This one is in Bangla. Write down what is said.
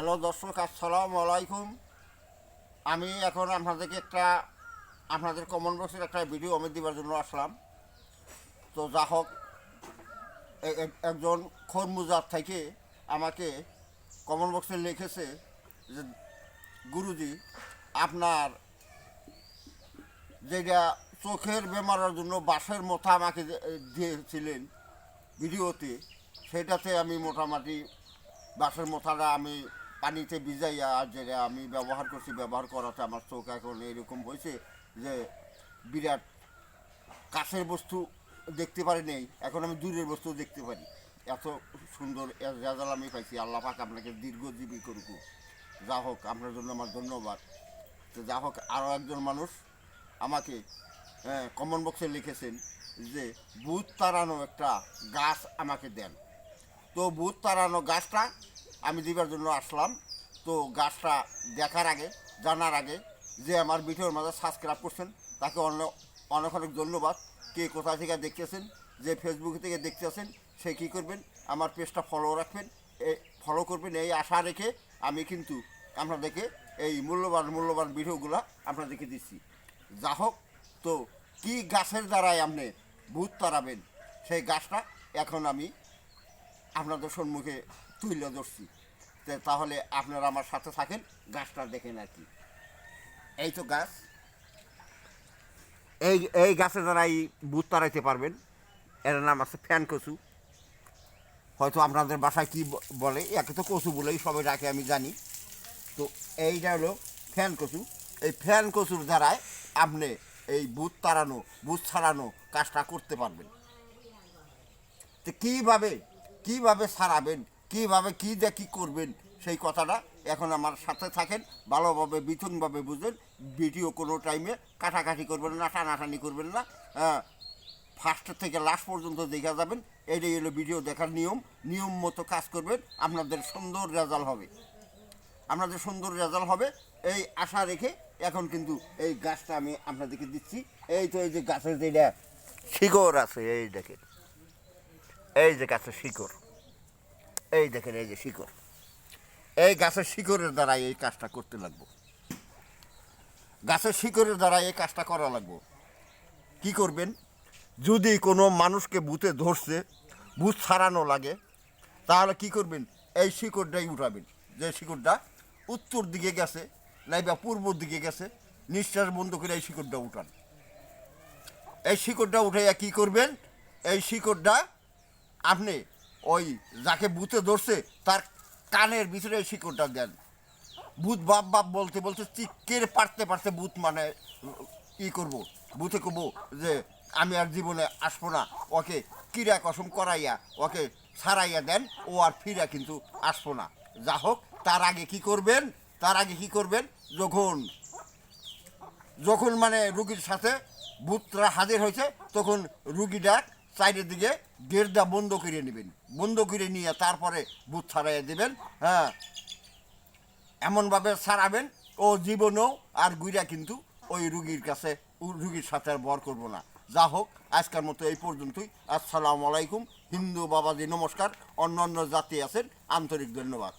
হ্যালো দর্শক, আসসালামু আলাইকুম। আমি এখন আপনাদেরকে একটা, আপনাদের কমন বক্সের একটা ভিডিও আমি দেওয়ার জন্য আসলাম। তো যা হোক একজন খরমুজার থেকে আমাকে কমন বক্সে লিখেছে যে, গুরুজি, আপনার যেটা চোখের বেমারের জন্য বাসের মথা আমাকে দিয়েছিলেন ভিডিওতে, সেটাতে আমি মোটামুটি বাসের মোথাটা আমি পানিতে ভিজাইয়া আর যেটা আমি ব্যবহার করছি, ব্যবহার করাতে আমার চোখ এখন এরকম হয়েছে যে বিরাট কাছের বস্তু দেখতে পারি নেই, এখন আমি দূরের বস্তু দেখতে পারি। এত সুন্দর রেজাল্ট আমি পাইছি। আল্লাহ পাক আপনাকে দীর্ঘজীবী করুক। যা হোক, আপনার জন্য আমার ধন্যবাদ। তো যা হোক আরও একজন মানুষ আমাকে কমন বক্সে লিখেছেন যে, ভূত তাড়ানো একটা গাছ আমাকে দেন। তো ভূত তাড়ানো গাছটা আমি দিবার জন্য আসলাম। তো গাছটা দেখার আগে, জানার আগে যে আমার ভিডিওর মাঝে সাবস্ক্রাইব করছেন, তাকে অনেক অনেক অনেক ধন্যবাদ। কে কোথা থেকে দেখতেছেন, যে ফেসবুক থেকে দেখতেছেন, সে কী করবেন, আমার পেজটা ফলো রাখবেন এই ফলো করবেন। এই আশা রেখে আমি কিন্তু আপনাদেরকে এই মূল্যবান মূল্যবান ভিডিওগুলো আপনাদেরকে দিচ্ছি। যা হোক, তো কী গাছের দ্বারাই আপনি ভূত তাড়াবেন? সেই গাছটা এখন আমি আপনাদের সম্মুখে তুলে ধরছি। তাহলে আপনারা আমার সাথে থাকেন, গাছটা দেখেন আর কি। এই তো গাছ। এই এই গাছের দ্বারাই বুথ তাড়াইতে পারবেন, এর নাম আছে ফ্যান কচু। হয়তো আপনাদের বাসায় কি বলে, একে তো কচু বলেই সবাই ডাকে, আমি জানি। তো এইটা হলো ফ্যান কচু। এই ফ্যান কচুর দ্বারায় আপনি এই বুথ তাড়ানো বুথ ছাড়ানো কাজটা করতে পারবেন। তো কীভাবে কীভাবে সারাবেন কীভাবে, কী দিয়ে কী করবেন, সেই কথাটা এখন আমার সাথে থাকেন, ভালোভাবে, বিথনভাবে বুঝবেন ভিডিও কোনো টাইমে কাটাকাটি করবেন না, টানাটানি করবেন না হ্যাঁ ফার্স্ট থেকে লাস্ট পর্যন্ত দেখা যাবেন, এটাই হলো ভিডিও দেখার নিয়ম নিয়ম মতো কাজ করবেন, আপনাদের সুন্দর রেজাল্ট হবে। আপনাদের সুন্দর রেজাল্ট হবে, এই আশা রেখে এখন কিন্তু এই গাছটা আমি আপনাদেরকে দিচ্ছি। এই তো এই যে গাছের যেটা শিকড় আছে, এই দেখেন, এই যে গাছের শিকড়। এই দেখেন, এই যে শিকড়। এই গাছের শিকড়ের দ্বারা এই কাজটা করতে লাগবো। গাছের শিকড়ের দ্বারা এই কাজটা করা লাগবো। কি করবেন? যদি কোনো মানুষকে বুথে ধরছে বুথ ছাড়ানো লাগে, তাহলে কি করবেন? এই শিকড়টাই উঠাবেন। যে শিকড়টা উত্তর দিকে গেছে, নাইবা পূর্ব দিকে গেছে, নিঃশ্বাস বন্ধ করে এই শিকড়টা উঠান। এই শিকড়টা উঠাইয়া কি করবেন? এই শিকড়টা আপনি ওই যাকে বুথে ধরছে, তার কানের ভিতরে এই শিকড়টা দেন। ভূত বাপ বাপ বলতে বলতে চিকের পারতে পারতে ভূত মানে ই করব। ভূতে করব যে, আমি আর জীবনে আসব না। ওকে কিরা কসম করাইয়া, ওকে ছাড়াইয়া দেন, ও আর ফিরা কিন্তু আসব না। যা হোক, তার আগে কি করবেন? তার আগে কি করবেন? যখন যখন মানে রুগীর সাথে ভূতরা হাজির হয়েছে, তখন রুগীটা সাইডের দিকে গেটটা বন্ধ করে নেবেন। বন্ধ করে নিয়ে তারপরে বুথ ছাড়াইয়া দেবেন হ্যাঁ। এমনভাবে ছাড়াবেন, ও জীবনেও আর গুইরা কিন্তু ওই রুগীর কাছে রুগীর সাথে আর বর করব না। যা হোক, আজকের মতো এই পর্যন্তই। আসসালামু আলাইকুম। হিন্দু বাবাজি, নমস্কার। অন্য অন্য জাতি আছেন, আন্তরিক ধন্যবাদ।